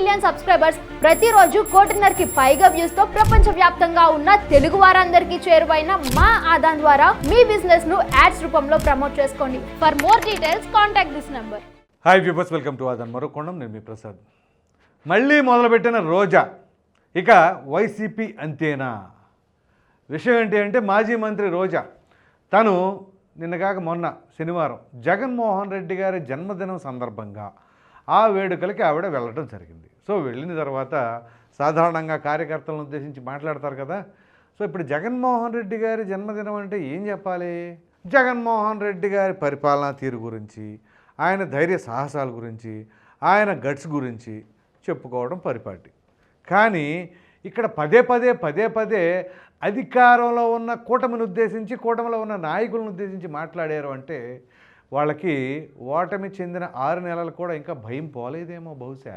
Million subscribers ప్రతిరోజు కోటిన్నరకి పైగా వ్యూస్తో ప్రపంచ వ్యాప్తంగా ఉన్న తెలుగు వారందరికీ చేరువైన మా ఆదాన్ ద్వారా మీ బిజినెస్ను యాడ్స్ రూపంలో ప్రమోట్ చేసుకోండి. For more details contact this number hi viewers welcome to అదన్ మరొకొండం నేను మీ ప్రసాద్. మళ్ళీ మొదలుపెట్టిన రోజా. ఇక వైసీపీ అంతేనా? విషయం ఏంటి అంటే మాజీ మంత్రి రోజా. తను నిన్నగాక మొన్న శనివారం జగన్మోహన్ రెడ్డి గారి జన్మదినం సందర్భంగా ఆ వేడుకలకి ఆవిడ వెళ్ళడం జరిగింది. సో వెళ్ళిన తర్వాత సాధారణంగా కార్యకర్తలను ఉద్దేశించి మాట్లాడతారు కదా. సో ఇప్పుడు జగన్మోహన్ రెడ్డి గారి జన్మదినం అంటే ఏం చెప్పాలి? జగన్మోహన్ రెడ్డి గారి పరిపాలనా తీరు గురించి ఆయన ధైర్య సాహసాల గురించి ఆయన గట్స్ గురించి చెప్పుకోవడం పరిపాటి. కానీ ఇక్కడ పదే పదే పదే పదే అధికారంలో ఉన్న కూటమిని ఉద్దేశించి కూటమిలో ఉన్న నాయకులను ఉద్దేశించి మాట్లాడారు అంటే వాళ్ళకి ఓటమి చెందిన ఆరు నెలలు కూడా ఇంకా భయం పోలేదేమో బహుశా.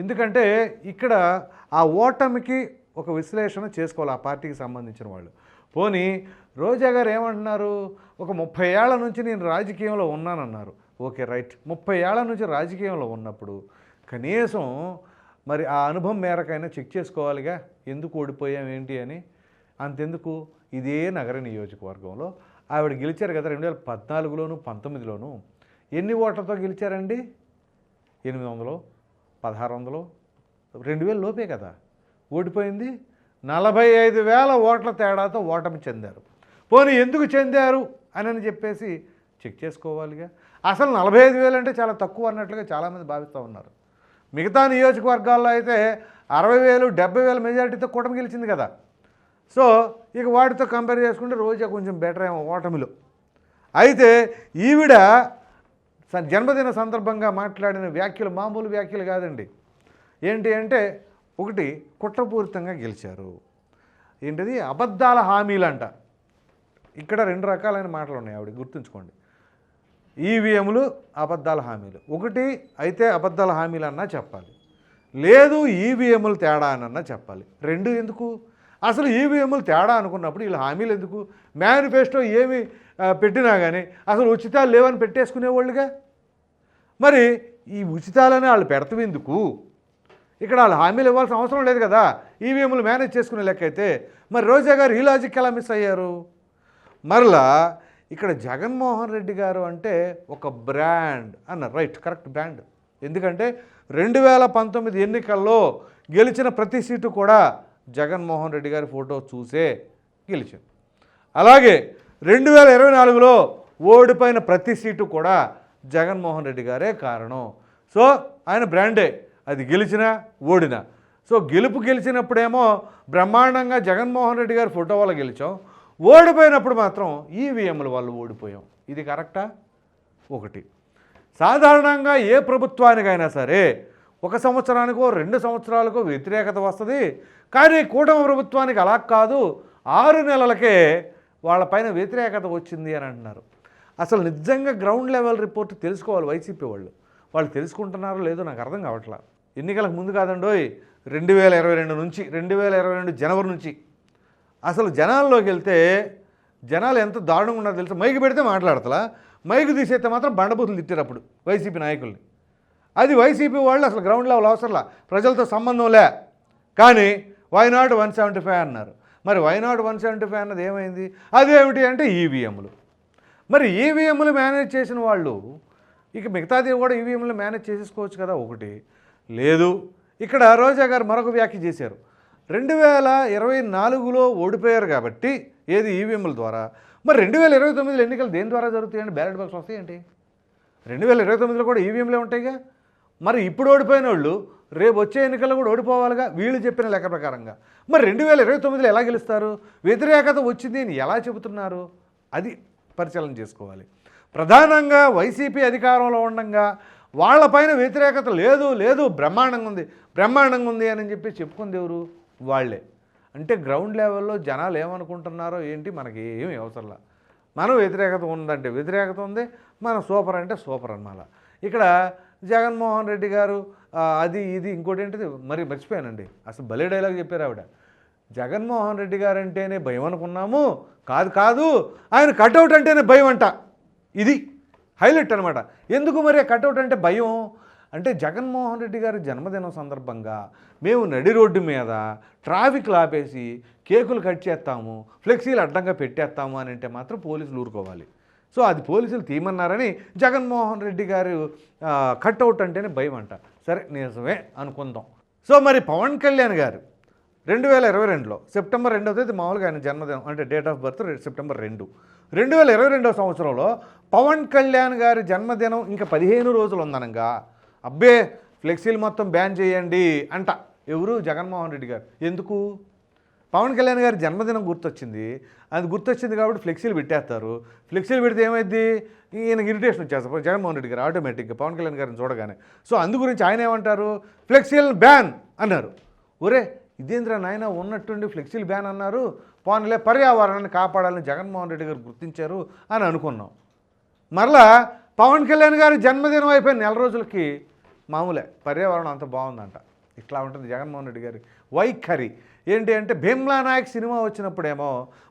ఎందుకంటే ఇక్కడ ఆ ఓటమికి ఒక విశ్లేషణ చేసుకోవాలి ఆ పార్టీకి సంబంధించిన వాళ్ళు. పోనీ రోజా గారు ఏమంటున్నారు? ఒక ముప్పై ఏళ్ళ నుంచి నేను రాజకీయంలో ఉన్నానన్నారు. Okay right. ముప్పై ఏళ్ళ నుంచి రాజకీయంలో ఉన్నప్పుడు కనీసం మరి ఆ అనుభవం మేరకైనా చెక్ చేసుకోవాలిగా? ఎందుకు ఓడిపోయాం ఏంటి అని? అంతెందుకు? ఇదే నగర నియోజకవర్గంలో ఆవిడ గెలిచారు కదా రెండు వేల పద్నాలుగులోను పంతొమ్మిదిలోను. ఎన్ని ఓట్లతో గెలిచారండి? ఎనిమిది వందలు. పదహారు వందలు రెండు వేలు లోపే కదా. ఓడిపోయింది. నలభై ఐదు వేల ఓట్ల తేడాతో ఓటమి చెందారు. పోనీ ఎందుకు చెందారు? అని అని చెప్పేసి చెక్ చేసుకోవాలిగా. అసలు నలభై ఐదు వేలు అంటే చాలా తక్కువ అన్నట్లుగా చాలామంది భావిస్తూ ఉన్నారు. మిగతా నియోజకవర్గాల్లో అయితే అరవై వేలు డెబ్బై వేల మెజారిటీతో కూటమి గెలిచింది కదా. సో ఇక వాటితో కంపేర్ చేసుకుంటే రోజా కొంచెం బెటర్ ఏమో ఓటమిలో. అయితే ఈవిడ జన్మదిన సందర్భంగా మాట్లాడిన వ్యాఖ్యలు మామూలు వ్యాఖ్యలు కాదండి. ఏంటి అంటే ఒకటి కుట్రపూరితంగా గెలిచారు. ఏంటిది? అబద్ధాల హామీలంట. ఇక్కడ రెండు రకాలైన మాటలు ఉన్నాయి ఆవిడ గుర్తుంచుకోండి. ఈవీఎంలు అబద్ధాల హామీలు. ఒకటి అయితే అబద్ధాల హామీలు అన్నా చెప్పాలి. లేదు ఈవీఎంలు తేడా అనన్నా చెప్పాలి. రెండు ఎందుకు? అసలు ఈవీఎంలు తేడా అనుకున్నప్పుడు వీళ్ళు హామీలు ఎందుకు? మేనిఫెస్టో ఏమి పెట్టినా కానీ అసలు ఉచితాలు లేవని పెట్టేసుకునేవాళ్ళుగా? మరి ఈ ఉచితాలని వాళ్ళు పెడతాం ఎందుకు? ఇక్కడ వాళ్ళు హామీలు ఇవ్వాల్సిన అవసరం లేదు కదా. ఈవీఎంలు మేనేజ్ చేసుకునే లెక్క అయితే మరి రోజా గారు ఈ లాజిక్ ఎలా మిస్ అయ్యారు? మరలా ఇక్కడ జగన్మోహన్ రెడ్డి గారు అంటే ఒక బ్రాండ్ అన్నారు. Right correct brand. ఎందుకంటే రెండు వేల పంతొమ్మిది ఎన్నికల్లో గెలిచిన ప్రతి సీటు కూడా జగన్మోహన్ రెడ్డి గారి ఫోటో చూసే గెలిచింది అలాగే రెండు వేల ఇరవై నాలుగులో ఓడిపోయిన ప్రతి సీటు కూడా జగన్మోహన్ రెడ్డి గారే కారణం. సో ఆయన బ్రాండే. అది గెలిచినా ఓడినా. సో గెలుపు గెలిచినప్పుడేమో బ్రహ్మాండంగా జగన్మోహన్ రెడ్డి గారి ఫోటో వల్ల గెలిచాం. ఓడిపోయినప్పుడు మాత్రం ఈవీఎంల వాళ్ళు ఓడిపోయాం. ఇది కరెక్టా? ఒకటి. సాధారణంగా ఏ ప్రభుత్వానికైనా సరే ఒక సంవత్సరానికో రెండు సంవత్సరాలకో వ్యతిరేకత వస్తుంది. కానీ కూటమి ప్రభుత్వానికి అలా కాదు. ఆరు నెలలకే వాళ్ళపైన వ్యతిరేకత వచ్చింది అని అంటున్నారు. అసలు నిజంగా గ్రౌండ్ లెవెల్ రిపోర్ట్ తెలుసుకోవాలి వైసీపీ వాళ్ళు. వాళ్ళు తెలుసుకుంటున్నారో లేదో నాకు అర్థం కావట్లా. ఎన్నికలకు ముందు కాదండోయ్ రెండు వేల ఇరవై రెండు నుంచి రెండు వేల ఇరవై రెండు జనవరి నుంచి. అసలు జనాల్లోకి వెళ్తే జనాలు ఎంత దారుణంగా ఉన్నారో తెలుసు? మైకి పెడితే మాట్లాడతలా? మైకు తీసేస్తే మాత్రం బండబూతులు తిట్టారు అప్పుడు వైసీపీ నాయకుల్ని. అది వైసీపీ వాళ్ళు అసలు గ్రౌండ్ లెవెల్ అవసరంలా. ప్రజలతో సంబంధం లే. కానీ వైనాట్ వన్ సెవెంటీ ఫైవ్ అన్నారు. మరి వైనాట్ వన్ సెవెంటీ ఫైవ్ అన్నది ఏమైంది? అదేమిటి అంటే ఈవీఎంలు మరి ఈవీఎంలు మేనేజ్ చేసిన వాళ్ళు ఇక మిగతాది కూడా ఈవీఎంలు మేనేజ్ చేసేసుకోవచ్చు కదా ఒకటి. లేదు ఇక్కడ రోజా గారు మరొక వ్యాఖ్య చేశారు. రెండు వేల ఇరవై నాలుగులో ఓడిపోయారు కాబట్టి ఏది ఈవీఎంల ద్వారా? మరి రెండు వేల ఇరవై తొమ్మిదిలో ఎన్నికలు దేని ద్వారా జరుగుతాయండి? బ్యాలెట్ బాక్స్ వస్తాయండి. రెండు వేల ఇరవై తొమ్మిదిలో కూడా ఈవీఎంలే ఉంటాయిగా? మరి ఇప్పుడు ఓడిపోయిన వాళ్ళు రేపు వచ్చే ఎన్నికల్లో కూడా ఓడిపోవాలిగా వీళ్ళు చెప్పిన లెక్క ప్రకారంగా. మరి రెండు వేల ఇరవై తొమ్మిదిలో ఎలా గెలుస్తారు? వ్యతిరేకత వచ్చింది అని ఎలా చెబుతున్నారు? అది పరిశీలన చేసుకోవాలి. ప్రధానంగా వైసీపీ అధికారంలో ఉండగా వాళ్ళపైన వ్యతిరేకత లేదు లేదు బ్రహ్మాండంగా ఉంది బ్రహ్మాండంగా ఉంది అని చెప్పి చెప్పుకుంది ఎవరు? వాళ్ళే. అంటే గ్రౌండ్ లెవెల్లో జనాలు ఏమనుకుంటున్నారో ఏంటి మనకి ఏమి అవసరంలా మనం వ్యతిరేకత ఉందంటే వ్యతిరేకత ఉంది మనం సూపర్ అంటే సూపర్ అన్నమాట. ఇక్కడ జగన్మోహన్ రెడ్డి గారు అది ఇది ఇంకోటి ఏంటిది? మరి మర్చిపోయానండి. అసలు భలే డైలాగ్ చెప్పారు ఆవిడ. జగన్మోహన్ రెడ్డి గారు అంటేనే భయం అనుకున్నాము. కాదు కాదు. ఆయన కటౌట్ అంటేనే భయం అంట. ఇది హైలైట్ అనమాట ఎందుకు మరి కటౌట్ అంటే భయం? అంటే జగన్మోహన్ రెడ్డి గారి జన్మదినం సందర్భంగా మేము నడి రోడ్డు మీద ట్రాఫిక్ ఆపేసి కేకులు కట్ చేస్తాము ఫ్లెక్సీలు అడ్డంగా పెట్టేస్తాము అని అంటే మాత్రం పోలీసులు ఊరుకోవాలి. సో అది పోలీసులు తీయమన్నారని జగన్మోహన్ రెడ్డి గారు కట్అవుట్ అంటేనే భయం అంట. సరే నిజమే అనుకుందాం. సో మరి పవన్ కళ్యాణ్ గారు రెండు వేల ఇరవై రెండులో సెప్టెంబర్ రెండవ తేదీ మామూలుగా ఆయన జన్మదినం అంటే డేట్ ఆఫ్ బర్త్ సెప్టెంబర్ రెండు. రెండు వేల ఇరవై రెండవ సంవత్సరంలో పవన్ కళ్యాణ్ గారి జన్మదినం ఇంకా పదిహేను రోజులు ఉందనగా. అబ్బే ఫ్లెక్సీలు మొత్తం బ్యాన్ చేయండి అంట. ఎవరు? జగన్మోహన్ రెడ్డి గారు. ఎందుకు? పవన్ కళ్యాణ్ గారి జన్మదినం గుర్తొచ్చింది. అది గుర్తొచ్చింది కాబట్టి ఫ్లెక్సీలు పెట్టేస్తారు. ఫ్లెక్సీలు పెడితే ఏమైంది ఈయనకి ఇరిటేషన్ వచ్చేస్తారు జగన్మోహన్ రెడ్డి గారు ఆటోమేటిక్గా పవన్ కళ్యాణ్ గారిని చూడగానే. సో అందు గురించి ఆయన ఏమంటారు? ఫ్లెక్సీలను బ్యాన్ అన్నారు. ఒరే ఇదేంద్ర నాయన ఉన్నట్టుండి ఫ్లెక్సీలు బ్యాన్ అన్నారు. పోనలే పర్యావరణాన్ని కాపాడాలని జగన్మోహన్ రెడ్డి గారు గుర్తించారు అని అనుకున్నాం. మరలా పవన్ కళ్యాణ్ గారి జన్మదినం అయిపోయిన నెల రోజులకి మామూలే పర్యావరణం అంత బాగుందంట. ఇట్లా ఉంటుంది జగన్మోహన్ రెడ్డి గారి వైఖరి. ఏంటి అంటే భీమ్లా నాయక్ సినిమా వచ్చినప్పుడేమో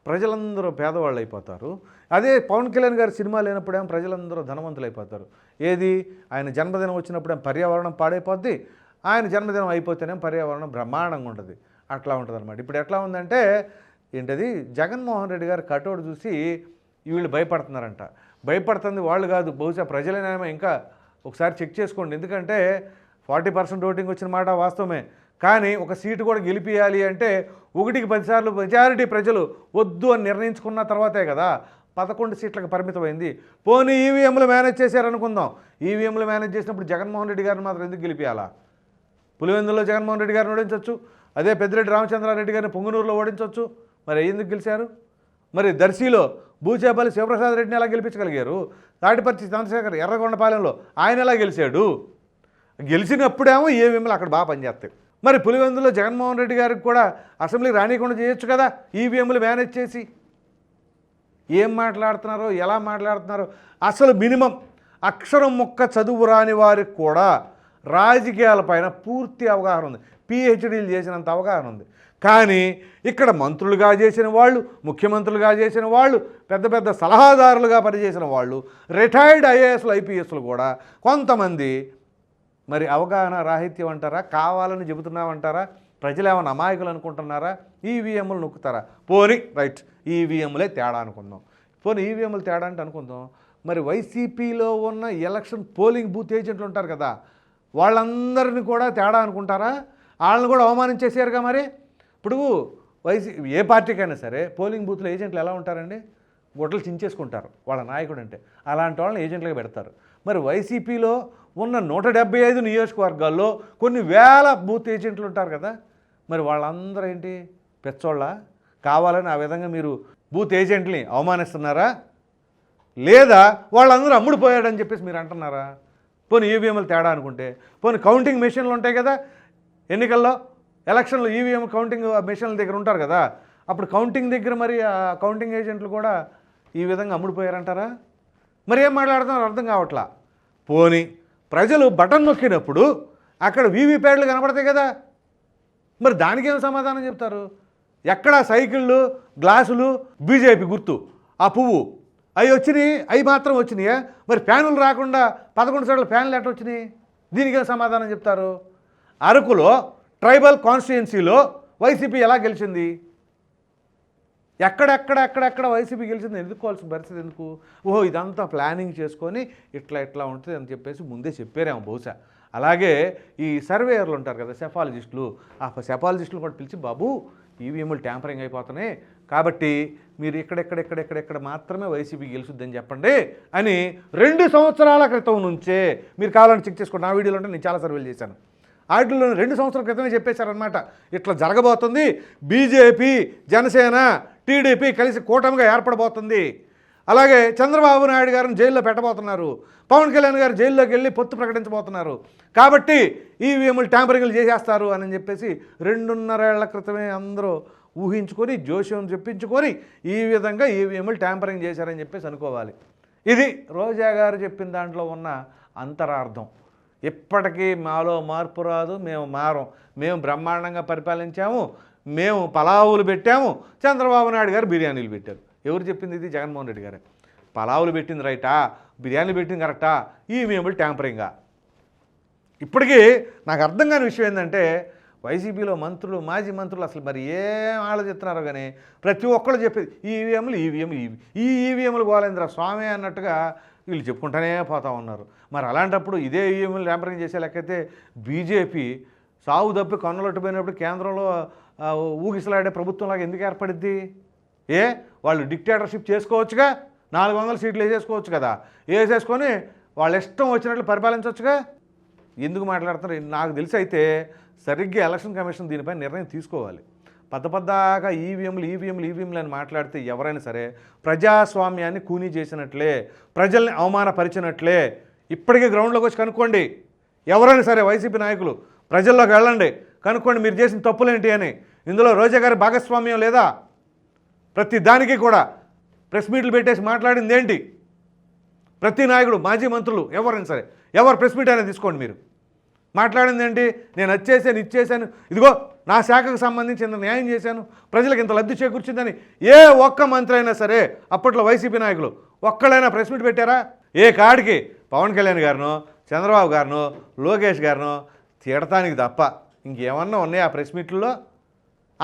ప్రజలందరూ పేదవాళ్ళు అయిపోతారు అదే పవన్ కళ్యాణ్ గారి సినిమా లేనప్పుడేమో ప్రజలందరూ ధనవంతులు అయిపోతారు ఏది? ఆయన జన్మదినం వచ్చినప్పుడేమో పర్యావరణం పాడైపోద్ది. ఆయన జన్మదినం అయిపోతేనేమో పర్యావరణం బ్రహ్మాండంగా ఉంటుంది. అట్లా ఉంటుంది అనమాట ఇప్పుడు ఎట్లా ఉందంటే ఏంటది? జగన్మోహన్ రెడ్డి గారు కటౌట్ చూసి వీళ్ళు భయపడుతున్నారంట. భయపడుతుంది వాళ్ళు కాదు. బహుశా ప్రజలనేమో ఇంకా ఒకసారి చెక్ చేసుకోండి. ఎందుకంటే ఫార్టీ పర్సెంట్ ఓటింగ్ వచ్చిన మాట వాస్తవమే. కానీ ఒక సీటు కూడా గెలిపియాలి అంటే ఒకటికి పదిసార్లు మెజారిటీ ప్రజలు వద్దు అని నిర్ణయించుకున్న తర్వాతే కదా పదకొండు సీట్లకు పరిమితమైంది. పోనీ ఈవీఎంలు మేనేజ్ చేశారనుకుందాం. ఈవీఎంలు మేనేజ్ చేసినప్పుడు జగన్మోహన్ రెడ్డి గారిని మాత్రం ఎందుకు గెలిపియాలా? పులివెందులో జగన్మోహన్ రెడ్డి గారిని ఓడించవచ్చు అదే పెద్దిరెడ్డి రామచంద్రారెడ్డి గారిని పొంగునూరులో ఓడించవచ్చు మరి ఎందుకు గెలిచారు? మరి దర్శిలో భూచేపల్లి శివప్రసాద్ రెడ్డిని ఎలా గెలిపించగలిగారు? తాటిపర్చి చంద్రశేఖర్ ఎర్రగొండపాలెంలో ఆయన ఎలా గెలిచాడు? గెలిచినప్పుడేమో ఏ అక్కడ బాగా పనిచేస్తాయి. మరి పులివెందులో జగన్మోహన్ రెడ్డి గారికి కూడా అసెంబ్లీ రానియకుండా చేయొచ్చు కదా? ఈవీఎంలు మేనేజ్ చేసి. ఏం మాట్లాడుతున్నారో ఎలా మాట్లాడుతున్నారో అసలు మినిమం అక్షరం మొక్క చదువు రాని వారికి కూడా రాజకీయాలపైన పూర్తి అవగాహన ఉంది. పిహెచ్డీలు చేసినంత అవగాహన ఉంది. కానీ ఇక్కడ మంత్రులుగా చేసిన వాళ్ళు ముఖ్యమంత్రులుగా చేసిన వాళ్ళు పెద్ద పెద్ద సలహాదారులుగా పనిచేసిన వాళ్ళు రిటైర్డ్ ఐఏఎస్లు ఐపీఎస్లు కూడా కొంతమంది మరి అవగాహన రాహిత్యం అంటారా? కావాలని చెబుతున్నామంటారా ప్రజలు ఏమైనా అమాయకులు అనుకుంటున్నారా? ఈవీఎంలు నొక్కుతారా? పోని రైట్ ఈవీఎంలే తేడా అనుకుందాం. పోనీ ఈవీఎంలు తేడా అంటే అనుకుందాం మరి వైసీపీలో ఉన్న ఎలక్షన్ పోలింగ్ బూత్ ఏజెంట్లు ఉంటారు కదా వాళ్ళందరిని కూడా తేడా అనుకుంటారా? వాళ్ళని కూడా అవమానించేసారుగా మరి? ఇప్పుడు వైసీ ఏ పార్టీకైనా సరే పోలింగ్ బూత్లో ఏజెంట్లు ఎలా ఉంటారండి? గుడ్డలు చించేసుకుంటారు వాళ్ళ నాయకుడు అంటే అలాంటి వాళ్ళని ఏజెంట్లుగా పెడతారు. మరి వైసీపీలో ఉన్న నూట డెబ్బై ఐదు నియోజకవర్గాల్లో కొన్ని వేల బూత్ ఏజెంట్లు ఉంటారు కదా. మరి వాళ్ళందరూ ఏంటి పెచ్చోళ్ళ? కావాలని ఆ విధంగా మీరు బూత్ ఏజెంట్ని అవమానిస్తున్నారా? లేదా వాళ్ళందరూ అమ్ముడుపోయాడని చెప్పేసి మీరు అంటున్నారా? పోనీ ఈవీఎంలు తేడా అనుకుంటే పోనీ కౌంటింగ్ మెషిన్లు ఉంటాయి కదా. ఎన్నికల్లో ఎలక్షన్లో ఈవీఎం కౌంటింగ్ మెషిన్ల దగ్గర ఉంటారు కదా. అప్పుడు కౌంటింగ్ దగ్గర మరి ఆ కౌంటింగ్ ఏజెంట్లు కూడా ఈ విధంగా అమ్ముడుపోయారంటారా? మరి ఏం మాట్లాడుతున్నారో? అర్థం కావట్లా. పోనీ ప్రజలు బటన్ నొక్కినప్పుడు అక్కడ వీవీప్యాడ్లు కనపడతాయి కదా. మరి దానికి ఏం సమాధానం చెప్తారు? ఎక్కడ సైకిళ్ళు గ్లాసులు బీజేపీ గుర్తు ఆ పువ్వు. అవి వచ్చినాయి అవి మాత్రం వచ్చినాయా? మరి ఫ్యానులు రాకుండా పదకొండు సార్లు ఫ్యాన్లు ఎట్లా వచ్చినాయి? దీనికి ఏం సమాధానం చెప్తారు? అరకులో ట్రైబల్ కాన్స్టిట్యున్సీలో వైసీపీ ఎలా గెలిచింది? ఎక్కడెక్కడ ఎక్కడెక్కడ వైసీపీ గెలిచింది ఎదుర్కోవాల్సిన పరిస్థితి ఎందుకు? ఓహో ఇదంతా ప్లానింగ్ చేసుకొని ఇట్లా ఇట్లా ఉంటుంది అని చెప్పేసి ముందే చెప్పారేమో బహుశా. అలాగే ఈ సర్వేయర్లు ఉంటారు కదా సెఫాలజిస్టులు. ఆ సెఫాలజిస్టులు కూడా పిలిచి బాబు ఈవీఎంలు ట్యాంపరింగ్ అయిపోతున్నాయి. కాబట్టి మీరు ఇక్కడెక్కడెక్కడెక్కడెక్కడ మాత్రమే వైసీపీ గెలుచుద్దని చెప్పండి అని రెండు సంవత్సరాల క్రితం నుంచే మీరు కావాలని చెక్ చేసుకోండి. నా వీడియోలో ఉంటే నేను చాలా సర్వేలు చేశాను. వాటిలో రెండు సంవత్సరాల క్రితమే చెప్పేశారనమాట ఇట్లా జరగబోతుంది. బీజేపీ జనసేన టీడీపీ కలిసి కూటమిగా ఏర్పడబోతుంది. అలాగే చంద్రబాబు నాయుడు గారిని జైల్లో పెట్టబోతున్నారు. పవన్ కళ్యాణ్ గారు జైల్లోకి వెళ్ళి పొత్తు ప్రకటించబోతున్నారు. కాబట్టి ఈవీఎంలు ట్యాంపరింగ్లు చేసేస్తారు అని చెప్పేసి రెండున్నరేళ్ళ క్రితమే అందరూ ఊహించుకొని జోష్యం చెప్పించుకొని ఈ విధంగా ఈవీఎంలు ట్యాంపరింగ్ చేశారని చెప్పేసి అనుకోవాలి. ఇది రోజా గారు చెప్పిన దాంట్లో ఉన్న అంతరార్థం. ఇప్పటికీ మాలో మార్పు రాదు మేము మారం. మేము బ్రహ్మాండంగా పరిపాలించాము మేము పలావులు పెట్టాము. చంద్రబాబు నాయుడు గారు బిర్యానీలు పెట్టారు. ఎవరు చెప్పింది ఇది? జగన్మోహన్ రెడ్డి గారే. పలావులు పెట్టింది రైటా? బిర్యానీలు పెట్టింది కరెక్టా? ఈ మేము ట్యాంపరింగా. ఇప్పటికీ నాకు అర్థం కాని విషయం ఏంటంటే వైసీపీలో మంత్రులు మాజీ మంత్రులు అసలు మరి ఏం ఆలోచిస్తున్నారో కానీ ప్రతి ఒక్కళ్ళు చెప్పేది ఈవీఎంలు ఈవీఎంలు ఈవీ ఈ ఈవీఎంలు గోలేంద్ర స్వామి అన్నట్టుగా వీళ్ళు చెప్పుకుంటూనే పోతా ఉన్నారు. మరి అలాంటప్పుడు ఇదే ఈవీఎంలు ర్యాంపరింగ్ చేసే లెక్కైతే బీజేపీ సాగు తప్పి కన్నులట్టుపోయినప్పుడు కేంద్రంలో ఊగిసలాడే ప్రభుత్వంలాగా ఎందుకు ఏర్పడిద్ది? ఏ? వాళ్ళు డిక్టేటర్షిప్ చేసుకోవచ్చుగా? నాలుగు వందల సీట్లు వేసేసుకోవచ్చు కదా? వేసేసుకొని వాళ్ళ ఇష్టం వచ్చినట్లు పరిపాలించవచ్చుగా ఎందుకు మాట్లాడుతున్నారు? నాకు తెలిసి అయితే సరిగ్గా ఎలక్షన్ కమిషన్ దీనిపై నిర్ణయం తీసుకోవాలి. పెద్ద పెద్దగా ఈవీఎంలు ఈవీఎంలు ఈవీఎంలు అని మాట్లాడితే ఎవరైనా సరే ప్రజాస్వామ్యాన్ని కూనీ చేసినట్లే ప్రజల్ని అవమానపరిచినట్లే ఇప్పటికే గ్రౌండ్లోకి వచ్చి కనుక్కోండి. ఎవరైనా సరే వైసీపీ నాయకులు ప్రజల్లోకి వెళ్ళండి. కనుక్కోండి మీరు చేసిన తప్పులేంటి అని. ఇందులో రోజా గారి భాగస్వామ్యం లేదా? ప్రతి దానికి కూడా ప్రెస్ మీట్లు పెట్టేసి మాట్లాడింది ఏంటి? ప్రతి నాయకుడు మాజీ మంత్రులు ఎవరైనా సరే ఎవరు ప్రెస్ మీట్ అయినా తీసుకోండి మీరు. మాట్లాడింది ఏంటి? నేను వచ్చేసాను ఇచ్చేసాను ఇదిగో నా శాఖకు సంబంధించి ఇంత న్యాయం చేశాను? ప్రజలకు ఇంత లబ్ధి చేకూర్చిందని ఏ ఒక్క మంత్రి అయినా సరే అప్పట్లో వైసీపీ నాయకులు ఒక్కళ్ళైనా ప్రెస్ మీట్ పెట్టారా? ఏ కాడికి? పవన్ కళ్యాణ్ గారినో చంద్రబాబు గారినో లోకేష్ గారినో తీడటానికి తప్ప ఇంకేమన్నా ఉన్నాయా ఆ ప్రెస్ మీట్లలో?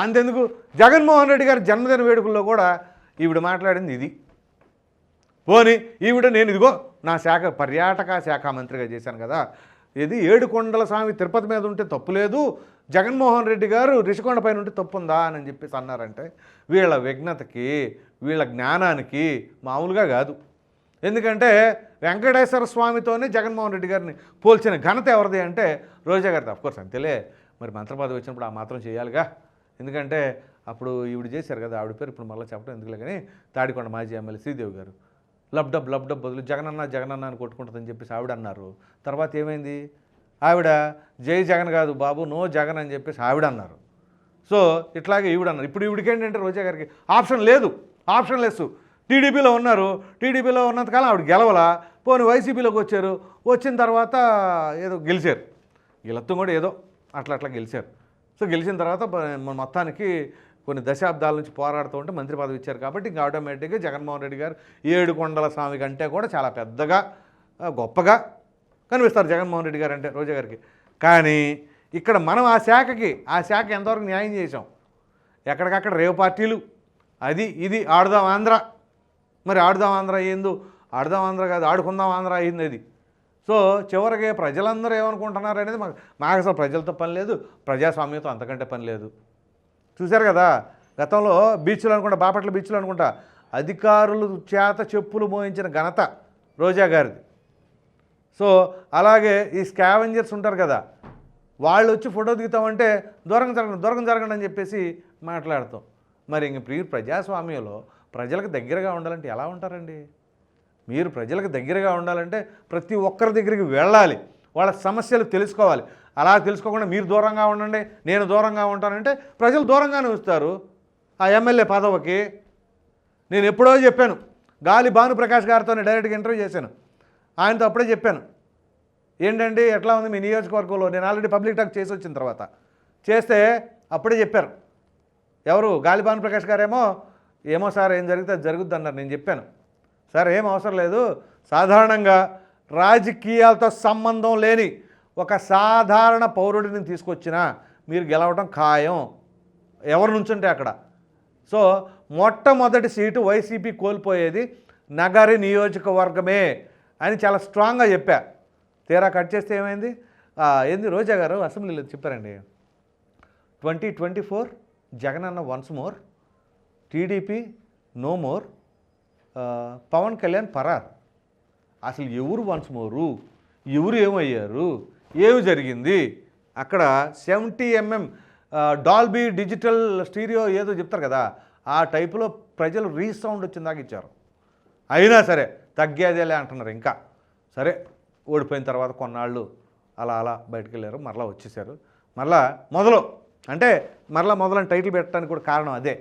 అంతెందుకు? జగన్మోహన్ రెడ్డి గారి జన్మదిన వేడుకల్లో కూడా ఈవిడ మాట్లాడింది ఇది. పోని ఈవిడ నేను ఇదిగో నా శాఖ పర్యాటక శాఖ మంత్రిగా చేశాను కదా. ఇది ఏడుకొండల స్వామి తిరుపతి మీద ఉంటే తప్పు లేదు. జగన్మోహన్ రెడ్డి గారు రిషికొండ పైన ఉంటే తప్పు ఉందా అని చెప్పేసి అన్నారంటే వీళ్ళ విఘ్నతకి వీళ్ళ జ్ఞానానికి మామూలుగా కాదు. ఎందుకంటే వెంకటేశ్వర స్వామితోనే జగన్మోహన్ రెడ్డి గారిని పోల్చిన ఘనత ఎవరిది అంటే రోజా గారిది. అఫ్కోర్స్ అంతేలే. మరి మంత్రపదవి వచ్చినప్పుడు ఆ మాత్రం చేయాలిగా. ఎందుకంటే అప్పుడు ఈవిడ చేశారు కదా ఆవిడ పేరు ఇప్పుడు మళ్ళీ చెప్పడం ఎందుకులే కానీ తాడికొండ మాజీ ఎమ్మెల్యే శ్రీదేవి గారు. లబ్డబ్ లబ్డబ్ బదులు జగనన్న జగనన్న అని కొట్టుకుంటుందని చెప్పేసి ఆవిడ అన్నారు. తర్వాత ఏమైంది? ఆవిడ జై జగన్ కాదు బాబు నో జగన్ అని చెప్పేసి ఆవిడ అన్నారు సో ఇట్లాగే ఈవిడ అన్నారు ఇప్పుడు ఈవిడికి అంటే రోజా గారికి ఆప్షన్ లేదు. ఆప్షన్ లేదు. టీడీపీలో ఉన్నారు. టీడీపీలో ఉన్నంతకాలం ఆవిడ గెలవలా. పోనీ వైసీపీలోకి వచ్చారు. వచ్చిన తర్వాత ఏదో గెలిచారు. గెలత్తం కూడా ఏదో అట్లా అట్లా గెలిచారు. సో గెలిచిన తర్వాత మొత్తానికి కొన్ని దశాబ్దాల నుంచి పోరాడుతూ ఉంటే మంత్రి పదవి ఇచ్చారు కాబట్టి ఇంకా ఆటోమేటిక్గా జగన్మోహన్ రెడ్డి గారు ఏడు కొండల స్వామి కంటే కూడా చాలా పెద్దగా గొప్పగా కనిపిస్తారు జగన్మోహన్ రెడ్డి గారు అంటే రోజా గారికి. కానీ ఇక్కడ మనం ఆ శాఖకి ఆ శాఖ ఎంతవరకు న్యాయం చేసాం ఎక్కడికక్కడ రేవు పార్టీలు? అది ఇది ఆడుదాం ఆంధ్ర. మరి ఆడుదాం ఆంధ్ర అయ్యిందో ఆడుదాం ఆంధ్ర కాదు ఆడుకుందాం ఆంధ్ర అయింది అది. సో చివరికి ప్రజలందరూ ఏమనుకుంటున్నారు అనేది మాకు మాకు అసలు ప్రజలతో పని లేదు ప్రజాస్వామ్యంతో అంతకంటే పని లేదు. చూశారు కదా గతంలో బీచ్లు అనుకుంటా బాపట్ల బీచ్లు అనుకుంటా అధికారులు చేత చెప్పులు మోయించిన ఘనత రోజా గారిది. సో అలాగే ఈ స్కావెంజర్స్ ఉంటారు కదా వాళ్ళు వచ్చి ఫోటో దిగుతామంటే దూరంగా జరగండి దూరంగా జరగండి అని చెప్పేసి మాట్లాడతాం. మరి ఇంక ప్రీ ప్రజాస్వామ్యంలో ప్రజలకు దగ్గరగా ఉండాలంటే ఎలా ఉంటారండి? మీరు ప్రజలకు దగ్గరగా ఉండాలంటే ప్రతి ఒక్కరి దగ్గరికి వెళ్ళాలి వాళ్ళ సమస్యలు తెలుసుకోవాలి. అలా తెలుసుకోకుండా మీరు దూరంగా ఉండండి నేను దూరంగా ఉంటానంటే ప్రజలు దూరంగానే వస్తారు. ఆ ఎమ్మెల్యే పదవికి నేను ఎప్పుడో చెప్పాను గాలి భానుప్రకాష్ గారితో డైరెక్ట్గా ఇంటర్వ్యూ చేశాను. ఆయనతో అప్పుడే చెప్పాను. ఏంటండి ఎట్లా ఉంది మీ నియోజకవర్గంలో? నేను ఆల్రెడీ పబ్లిక్ టాక్ చేసి వచ్చిన తర్వాత. చేస్తే అప్పుడే చెప్పారు. ఎవరు? గాలి ప్రకాష్ గారేమో? ఏమో సార్ ఏం జరిగితే అది జరుగుద్ది అన్నారు నేను చెప్పాను. సార్ ఏం అవసరం లేదు. సాధారణంగా రాజకీయాలతో సంబంధం లేని ఒక సాధారణ పౌరుడిని తీసుకొచ్చినా మీరు గెలవడం ఖాయం. ఎవరు నుంచుంటే అక్కడ. సో మొట్టమొదటి సీటు వైసీపీ కోల్పోయేది నగరి నియోజకవర్గమే. అని చాలా స్ట్రాంగ్గా చెప్పా. తీరా కట్ చేస్తే ఏమైంది? ఏంది రోజా గారు అసెంబ్లీలో చెప్పారండి. ట్వంటీ ట్వంటీ ఫోర్ జగన్ అన్న once more TDP no more Pawan Kalyan పరార్. అసలు ఎవరు వన్స్ మోరు? ఎవరు ఏమయ్యారు? ఏమి జరిగింది? అక్కడ seventy MM Dolby digital stereo ఏదో చెప్తారు కదా ఆ టైపులో ప్రజలు రీసౌండ్ వచ్చిందాక ఇచ్చారు. అయినా సరే తగ్గేదేలే అంటున్నారు. ఇంకా సరే ఓడిపోయిన తర్వాత కొన్నాళ్ళు అలా అలా బయటకు వెళ్ళారు మరలా వచ్చేసారు. మరలా మొదలు అంటే మరలా మొదలని టైటిల్ పెట్టడానికి కూడా కారణం అదే.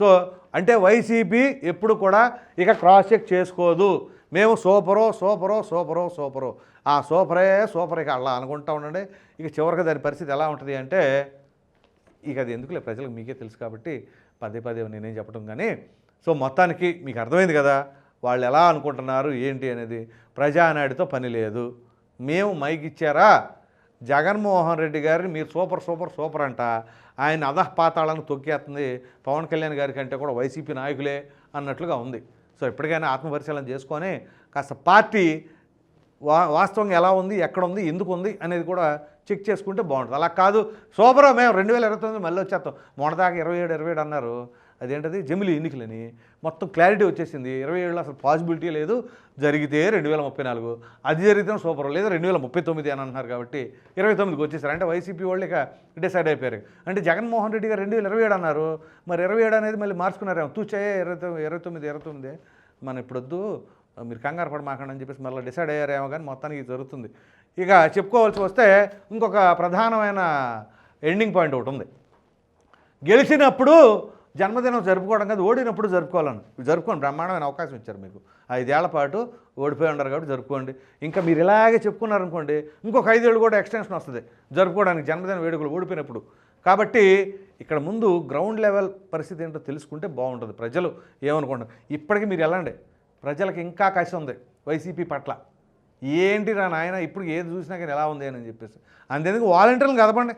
సో అంటే వైసీపీ ఎప్పుడు కూడా ఇక క్రాస్ చెక్ చేసుకోదు. మేము సూపరో సూపరో సూపరో సూపరో. ఆ సూపరే సూపర్ ఇక అలా అనుకుంటా ఉండండి. ఇక చివరికి దాని పరిస్థితి ఎలా ఉంటుంది అంటే ఇక అది ఎందుకులే? ప్రజలకు మీకే తెలుసు కాబట్టి పదే పదే నేనేం చెప్పడం కానీ సో మొత్తానికి మీకు అర్థమైంది కదా? వాళ్ళు ఎలా అనుకుంటున్నారు ఏంటి అనేది ప్రజానాడితో పని లేదు. మేము మైక్ ఇచ్చారా? జగన్మోహన్ రెడ్డి గారిని మీరు సూపర్ సూపర్ సూపర్ అంట. ఆయన అధఃపాతాళాన్ని తొక్కేస్తుంది. పవన్ కళ్యాణ్ గారి కంటే కూడా వైసీపీ నాయకులే అన్నట్లుగా ఉంది. సో ఇప్పటికైనా ఆత్మపరిశీలన చేసుకొని కాస్త పార్టీ వా వాస్తవంగా ఎలా ఉంది ఎక్కడ ఉంది ఎందుకు ఉంది అనేది కూడా చెక్ చేసుకుంటే బాగుంటుంది. అలా కాదు. సూపర్ మేము రెండు వేల ఇరవై తొమ్మిది మళ్ళీ వచ్చేస్తాం. మొన్నదాకా ఇరవై ఏడు ఇరవై ఏడు అన్నారు. అదేంటది? జమిలి ఎన్నికలని. మొత్తం క్లారిటీ వచ్చేసింది. ఇరవై ఏడులో అసలు పాసిబిలిటీ లేదు. జరిగితే రెండు వేల ముప్పై నాలుగు. అది జరిగితే సూపర్ లేదా రెండు వేల ముప్పై తొమ్మిది అని అంటున్నారు కాబట్టి ఇరవై తొమ్మిదికి వచ్చేసారు. అంటే వైసీపీ వాళ్ళు ఇక డిసైడ్ అయిపోయారు. అంటే జగన్మోహన్ రెడ్డి గారు రెండు వేల ఇరవై ఏడు అన్నారు. మరి ఇరవై ఏడు అనేది మళ్ళీ మార్చుకున్నారేమో తూచాయే ఇరవై తొమ్మిది ఇరవై తొమ్మిది ఇరవై తొమ్మిది. మన ఇప్పుడొద్దు. మీరు కంగారు పడమాకండి అని చెప్పేసి మళ్ళీ డిసైడ్ అయ్యారేమో కానీ మొత్తానికి జరుగుతుంది. ఇక చెప్పుకోవాల్సి వస్తే ఇంకొక ప్రధానమైన ఎండింగ్ పాయింట్ ఒకటి ఉంది. గెలిచినప్పుడు జన్మదినం జరుపుకోవడం కాదు ఓడినప్పుడు జరుపుకోవాలని. జరుపుకోండి బ్రహ్మాండమైన అవకాశం ఇచ్చారు మీకు. ఐదేళ్ళ పాటు ఓడిపోయి ఉన్నారు కాబట్టి జరుపుకోండి. ఇంకా మీరు ఇలాగే చెప్పుకున్నారనుకోండి ఇంకొక ఐదేళ్ళు కూడా ఎక్స్టెన్షన్ వస్తుంది. జరుపుకోవడానికి జన్మదిన వేడుకలు ఓడిపోయినప్పుడు. కాబట్టి ఇక్కడ ముందు గ్రౌండ్ లెవెల్ పరిస్థితి ఏంటో తెలుసుకుంటే బాగుంటుంది. ప్రజలు ఏమనుకుంటారు? ఇప్పటికీ మీరు వెళ్ళండి. ప్రజలకు ఇంకా కసి ఉంది వైసీపీ పట్ల. ఏంటి రా నాయన ఇప్పుడు ఏది చూసినా కానీ ఎలా ఉంది అని చెప్పేసి. అంతేందుకు వాలంటీర్లను కదపండి.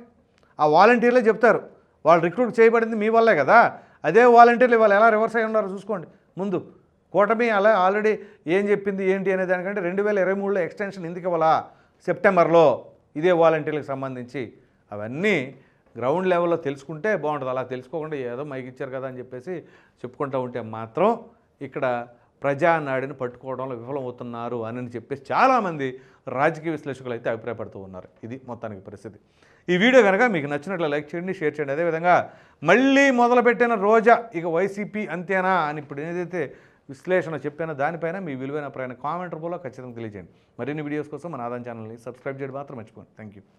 ఆ వాలంటీర్లే చెప్తారు. వాళ్ళు రిక్రూట్ చేయబడింది మీ వల్లే కదా. అదే వాలంటీర్లు ఇవాళ ఎలా రివర్స్ అయి ఉన్నారో చూసుకోండి. ముందు కూటమి అలా ఆల్రెడీ ఏం చెప్పింది ఏంటి అనే దానికంటే రెండు వేల ఇరవై మూడులో ఎక్స్టెన్షన్ ఎందుకు ఇవ్వాలా? సెప్టెంబర్లో ఇదే వాలంటీర్లకు సంబంధించి. అవన్నీ గ్రౌండ్ లెవెల్లో తెలుసుకుంటే బాగుంటుంది. అలా తెలుసుకోకుండా ఏదో మైకిచ్చారు కదా అని చెప్పేసి చెప్పుకుంటూ ఉంటే మాత్రం ఇక్కడ ప్రజానాడిని పట్టుకోవడంలో విఫలమవుతున్నారు అని చెప్పేసి చాలామంది రాజకీయ విశ్లేషకులు అయితే అభిప్రాయపడుతూ ఉన్నారు. ఇది మొత్తానికి పరిస్థితి. ఈ వీడియో కనుక మీకు నచ్చినట్లు లైక్ చేయండి షేర్ చేయండి. అదేవిధంగా మళ్ళీ మొదలుపెట్టిన రోజా ఇక వైసీపీ అంతేనా అని ఇప్పుడు ఏదైతే విశ్లేషణ చెప్పానో దానిపైన మీ విలువైన ప్రయాణ కామెంట్ రూపంలో ఖచ్చితంగా తెలియజేయండి. మరిన్ని వీడియోస్ కోసం మన ఆదాయం ఛానల్ని సబ్స్క్రైబ్ చేయడం మాత్రం మర్చిపోండి థ్యాంక్ యూ